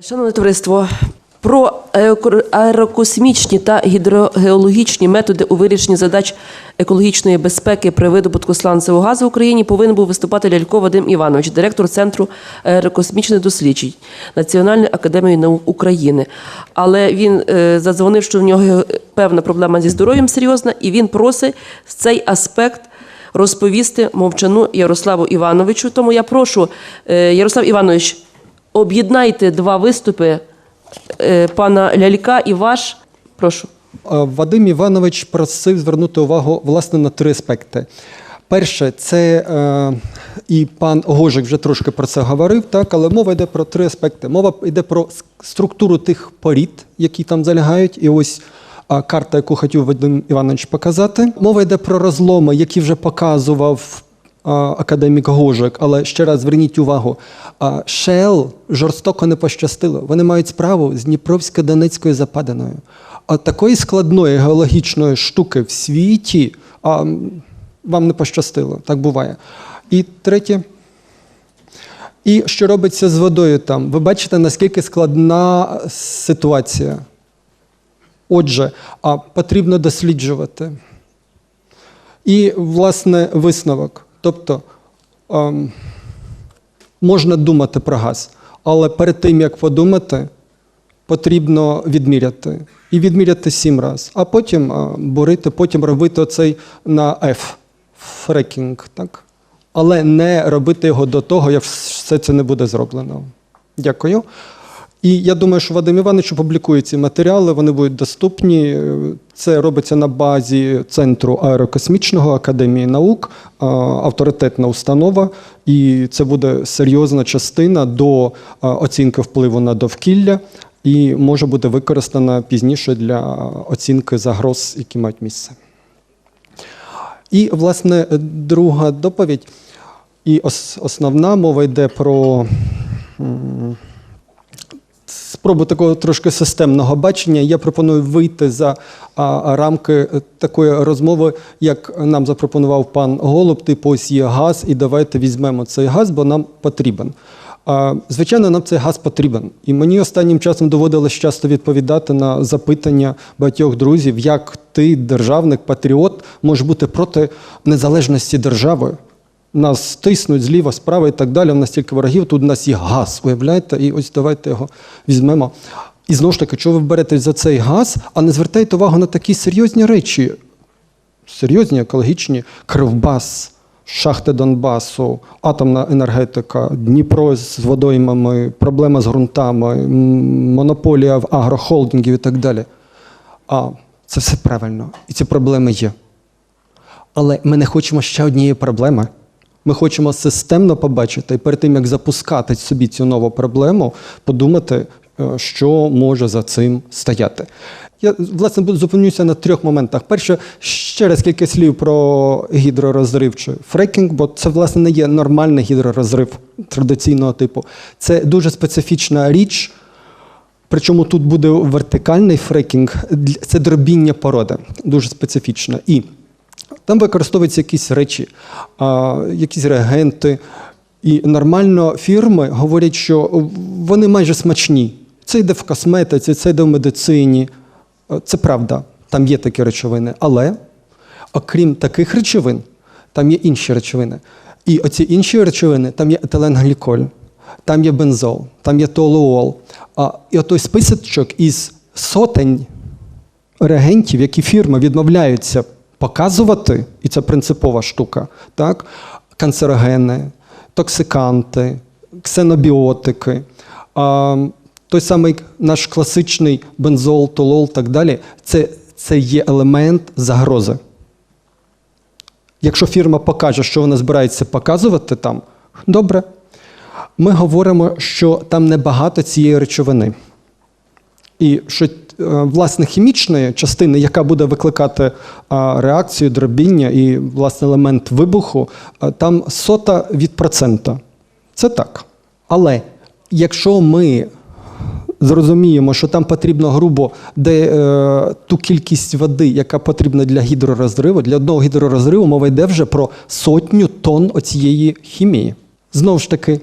Шановне товариство, про аерокосмічні та гідрогеологічні методи у вирішенні задач екологічної безпеки при видобутку сланцевого газу в Україні повинен був виступати Лялько Вадим Іванович, директор Центру аерокосмічних досліджень Національної академії наук України. Але він е, задзвонив, що в нього певна проблема зі здоров'ям серйозна, і він просить цей аспект розповісти мовчану Ярославу Івановичу. Тому я прошу, е, Ярослав Іванович, об'єднайте два виступи е, пана Лялька і ваш. Прошу. Е, Вадим Іванович просив звернути увагу власне на три аспекти. Перше, це е, і пан Гожик вже трошки про це говорив, так, але мова йде про три аспекти. Мова йде про структуру тих порід, які там залягають, і ось карта, яку хотів Вадим Іванович показати. Мова йде про розломи, які вже показував академік Гожик, але ще раз зверніть увагу, Шел жорстоко не пощастило. Вони мають справу з Дніпровсько-Донецькою западиною. А такої складної геологічної штуки в світі а, вам не пощастило, так буває. І третє. І що робиться з водою там? Ви бачите, наскільки складна ситуація. Отже, а потрібно досліджувати. І, власне, висновок. Тобто ем, можна думати про газ, але перед тим, як подумати, потрібно відміряти. І відміряти сім разів, а потім а, бурити, потім робити оцей на F, фрекінг, так? Але не робити його до того, як все це не буде зроблено. Дякую. І я думаю, що Вадим Іванович опублікує ці матеріали, вони будуть доступні. Це робиться на базі Центру аерокосмічного академії наук, авторитетна установа, і це буде серйозна частина до оцінки впливу на довкілля і може бути використана пізніше для оцінки загроз, які мають місце. І, власне, друга доповідь, і основна мова йде про м, спробу такого трошки системного бачення. Я пропоную вийти за рамки е, такої розмови, як нам запропонував пан Голуб, типу ось є газ, і давайте візьмемо цей газ, бо нам потрібен. Звичайно, нам цей газ потрібен. І мені останнім часом доводилось часто відповідати на запитання багатьох друзів, як ти, державник, патріот, можеш бути проти незалежності держави. Нас тиснуть зліва, справа і так далі. У нас тільки ворогів, тут у нас є газ, уявляєте? І ось давайте його візьмемо. І знову ж таки, чого ви беретесь за цей газ, а не звертайте увагу на такі серйозні речі, серйозні екологічні кривбас, шахти Донбасу, атомна енергетика, Дніпро з водоймами, проблема з ґрунтами, монополія в агрохолдингів і так далі. А це все правильно. І ці проблеми є. Але ми не хочемо ще однієї проблеми. Ми хочемо системно побачити і перед тим, як запускати собі цю нову проблему, подумати, е, що може за цим стояти. Я власне зупинюся на трьох моментах. Перше, ще раз кілька слів про гідророзрив чи фрекінг, бо це власне не є нормальний гідророзрив традиційного типу. Це дуже специфічна річ. Причому тут буде вертикальний фрекінг, це дробіння породи, дуже специфічно. І там використовуються якісь речі, якісь реагенти. І нормально фірми говорять, що вони майже смачні. Це йде в косметиці, це йде в медицині. Е, Це правда, там є такі речовини. Але окрім таких речовин, там є інші речовини. І оці інші речовини, там є етиленгліколь, там є бензол, там є толуол. А, і отой списочок із сотень реагентів, які фірми відмовляються показувати, і це принципова штука, так? канцерогени, токсиканти, ксенобіотики, той самий наш класичний бензол, толол так далі, це, це є елемент загрози. Якщо фірма покаже, що вона збирається показувати там, добре. Ми говоримо, що там небагато цієї речовини. І що власне хімічної частини, яка буде викликати реакцію, дробіння і власне елемент вибуху, там сота від процента. Це так. Але якщо ми зрозуміємо, що там потрібно грубо де, е, ту кількість води, яка потрібна для гідророзриву, для одного гідророзриву мова йде вже про сотню тонн оцієї хімії. Знову ж таки,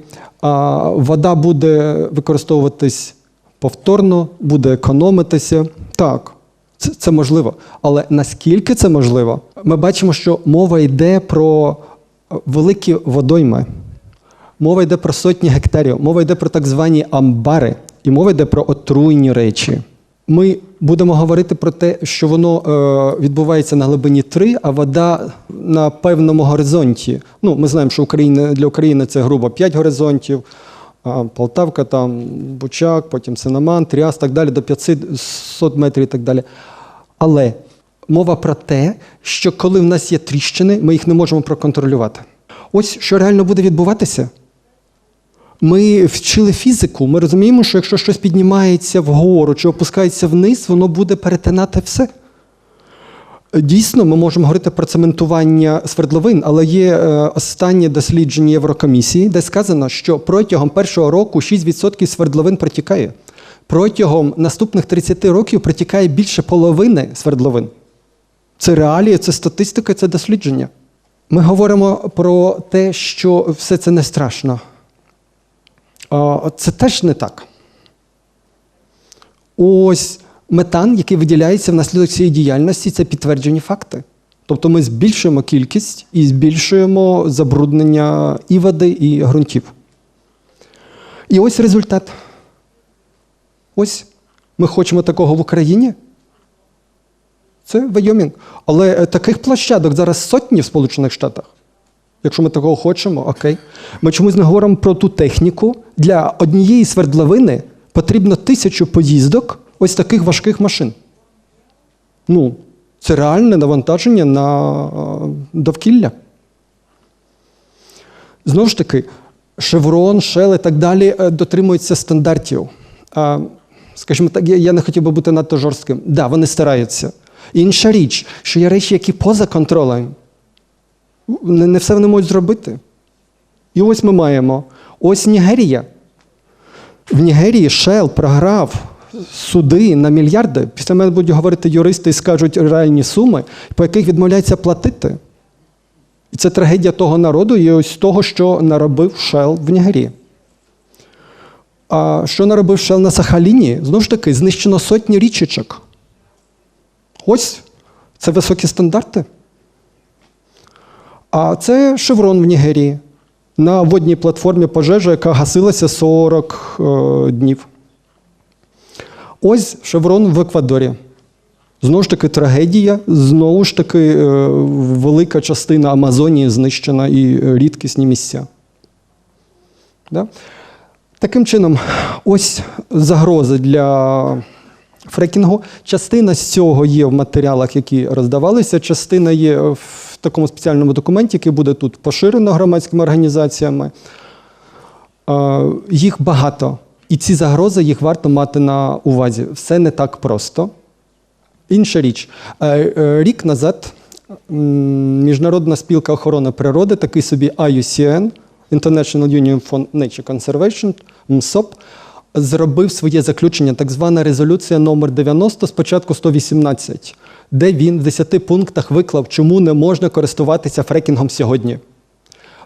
вода буде використовуватись повторно, буде економитися. Так, це, це можливо. Але наскільки це можливо? Ми бачимо, що мова йде про е, великі водойми. Мова йде про сотні гектарів, мова йде про так звані амбари, і мова йде про отруйні речі. Ми будемо говорити про те, що воно е, відбувається на глибині 3, а вода на певному горизонті. Ну, ми знаємо, що Україна, для України це грубо 5 горизонтів, Полтавка, там, Бучак, потім Синаман, Тріас, так далі, до 500 метрів і так далі. Але мова про те, що коли в нас є тріщини, ми їх не можемо проконтролювати. Ось що реально буде відбуватися. Ми вчили фізику, ми розуміємо, що якщо щось піднімається вгору чи опускається вниз, воно буде перетинати все. Дійсно, ми можемо говорити про цементування свердловин, але є е, останнє дослідження Єврокомісії, де сказано, що протягом першого року 6% свердловин протікає. Протягом наступних 30 років протікає більше половини свердловин. Це реалії, це статистика, це дослідження. Ми говоримо про те, що все це не страшно. Це теж не так. Ось метан, який виділяється внаслідок цієї діяльності, це підтверджені факти. Тобто ми збільшуємо кількість і збільшуємо забруднення і води, і ґрунтів. І ось результат. Ось ми хочемо такого в Україні. Це Вайомінг. Але е, таких площадок зараз сотні в Сполучених Штатах. Якщо ми такого хочемо, окей. Ми чомусь не говоримо про ту техніку. Для однієї свердловини потрібно тисячу поїздок ось таких важких машин. Ну, це реальне навантаження на довкілля. Знову ж таки, Шеврон, Shell і так далі е, дотримуються стандартів. Скажімо так, я- не хотів би бути надто жорстким. Так, да, вони стараються. Інша річ, що є речі, які поза контролем. Не, не все вони можуть зробити. І ось ми маємо. Ось Нігерія. В Нігерії Shell програв суди на мільярди. Після мене будуть говорити юристи і скажуть реальні суми, по яких відмовляється платити. І це трагедія того народу і ось того, що наробив Shell в Нігерії. А що наробив Shell на Сахаліні? Знову ж таки, знищено сотні річечок. Ось це високі стандарти. А це шеврон в Нігерії на водній платформі пожежа, яка гасилася 40 е, днів. Ось шеврон в Еквадорі. Знову ж таки, трагедія, знову ж таки, е, велика частина Амазонії знищена і рідкісні місця. Да? Таким чином, ось загрози для фрекінгу. Частина з цього є в матеріалах, які роздавалися, частина є в такому спеціальному документі, який буде тут поширено громадськими організаціями. Е, Їх багато. І ці загрози їх варто мати на увазі. Все не так просто. Інша річ, Е, е, рік назад Міжнародна спілка охорони природи, такий собі IUCN, International Union for Nature Conservation, МСОП, зробив своє заключення, так звана резолюція номер 90, спочатку 118, де він в 10 пунктах виклав, чому не можна користуватися фрекінгом сьогодні.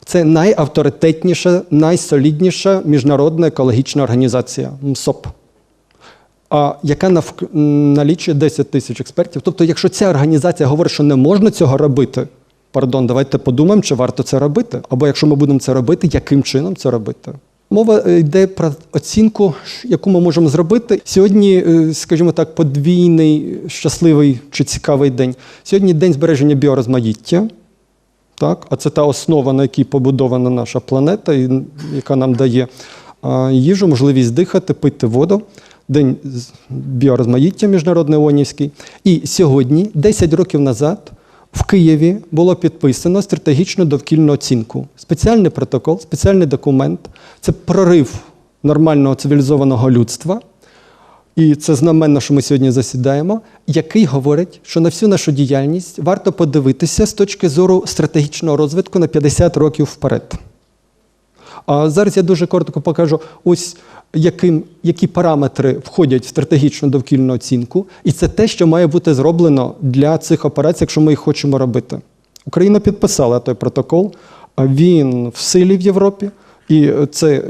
Це найавторитетніша, найсолідніша міжнародна екологічна організація МСОП яка налічує 10 тисяч експертів. Тобто, якщо ця організація говорить, що не можна цього робити, пардон, давайте подумаємо, чи варто це робити. Або якщо ми будемо це робити, яким чином це робити. Мова е, йде про оцінку, яку ми можемо зробити. Сьогодні, е, скажімо так, подвійний щасливий чи цікавий день. Сьогодні день збереження біорозмаїття. Так? А це та основа, на якій побудована наша планета, і яка нам дає їжу, можливість дихати, пити воду. День біорозмаїття міжнародний ООНівський. І сьогодні, 10 років назад, в Києві було підписано стратегічну довкільну оцінку. Спеціальний протокол, спеціальний документ. Це прорив нормального цивілізованого людства. І це знаменно, що ми сьогодні засідаємо, який говорить, що на всю нашу діяльність варто подивитися з точки зору стратегічного розвитку на 50 років вперед. А зараз я дуже коротко покажу, ось яким, які параметри входять в стратегічну довкільну оцінку, і це те, що має бути зроблено для цих операцій, якщо ми їх хочемо робити. Україна підписала той протокол, а він в силі в Європі, і це,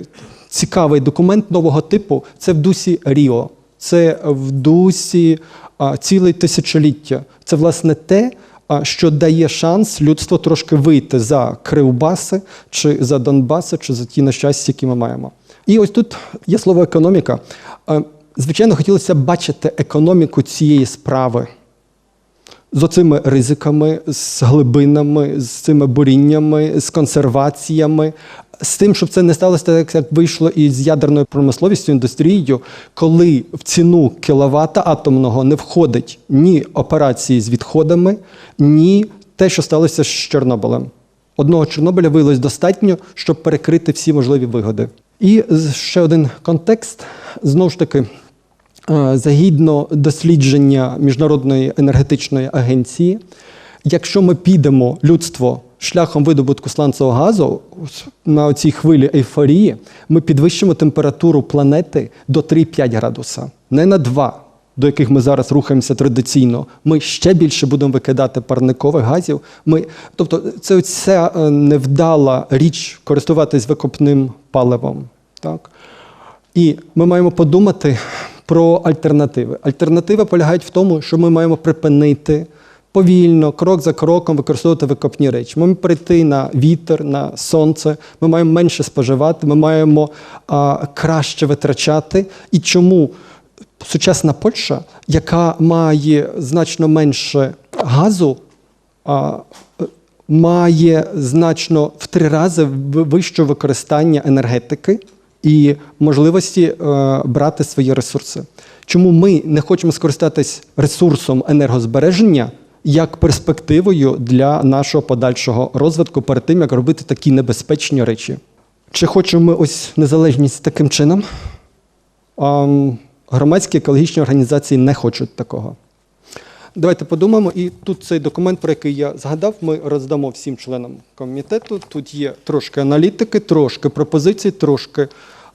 цікавий документ нового типу. Це в дусі Ріо, це в дусі а, цілий тисячоліття. Це власне те, що дає шанс людству трошки вийти за Кривбаси, чи за Донбаси, чи за ті нещастя, які ми маємо. І ось тут є слово економіка. Звичайно, хотілося бачити економіку цієї справи з оцими ризиками, з глибинами, з цими буріннями, з консерваціями, з тим, щоб це не сталося так, як вийшло із ядерною промисловістю, індустрією, коли в ціну кіловата атомного не входить ні операції з відходами, ні те, що сталося з Чорнобилем. Одного Чорнобиля виявилось достатньо, щоб перекрити всі можливі вигоди. І ще один контекст. Знову ж таки, Е, Загідно дослідження Міжнародної енергетичної агенції, якщо ми підемо людство шляхом видобутку сланцевого газу на цій хвилі ейфорії, ми підвищимо температуру планети до 3,5 градуса, не на 2, до яких ми зараз рухаємося традиційно. Ми ще більше будемо викидати парникових газів. Ми, тобто, це ця е, невдала річ користуватись викопним паливом. Так? І ми маємо подумати про альтернативи. Альтернативи полягають в тому, що ми маємо припинити повільно, крок за кроком використовувати викопні речі. Ми маємо перейти на вітер, на сонце. Ми маємо менше споживати, ми маємо а, краще витрачати. І чому сучасна Польща, яка має значно менше газу, а, має значно в три рази вище використання енергетики і можливості е, брати свої ресурси. Чому ми не хочемо скористатись ресурсом енергозбереження як перспективою для нашого подальшого розвитку перед тим, як робити такі небезпечні речі? Чи хочемо ми ось незалежність таким чином? Ам, Громадські екологічні організації не хочуть такого. Давайте подумаємо. І тут цей документ, про який я згадав, ми роздамо всім членам комітету. Тут є трошки аналітики, трошки пропозицій, трошки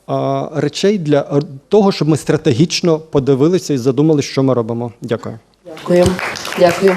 а, речей для того, щоб ми стратегічно подивилися і задумали, що ми робимо. Дякую. Дякую. Дякую.